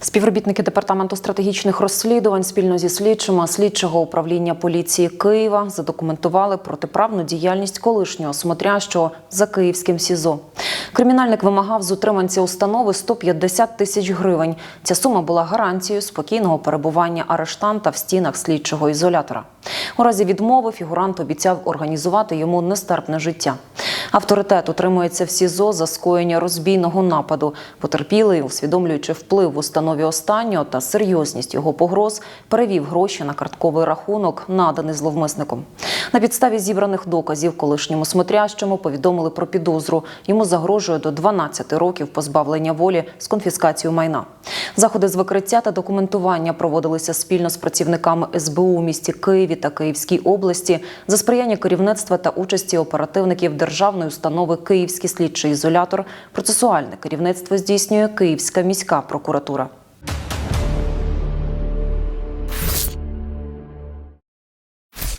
Співробітники департаменту стратегічних розслідувань спільно зі слідчими слідчого управління поліції Києва задокументували протиправну діяльність колишнього смотрящого за київським СІЗО. Кримінальник вимагав з утриманця установи 150 тисяч гривень. Ця сума була гарантією спокійного перебування арештанта в стінах слідчого ізолятора. У разі відмови фігурант обіцяв організувати йому нестерпне життя. Авторитет утримується в СІЗО за скоєння розбійного нападу. Потерпілий, усвідомлюючи вплив в установі останнього та серйозність його погроз, перевів гроші на картковий рахунок, наданий зловмисником. На підставі зібраних доказів колишньому смотрящому повідомили про підозру. Йому загрожує до 12 років позбавлення волі з конфіскацією майна. Заходи з викриття та документування проводилися спільно з працівниками СБУ у місті Києві та Київській області за сприяння керівництва та участі оперативників державної установи Київський слідчий ізолятор. Процесуальне керівництво здійснює Київська міська прокуратура.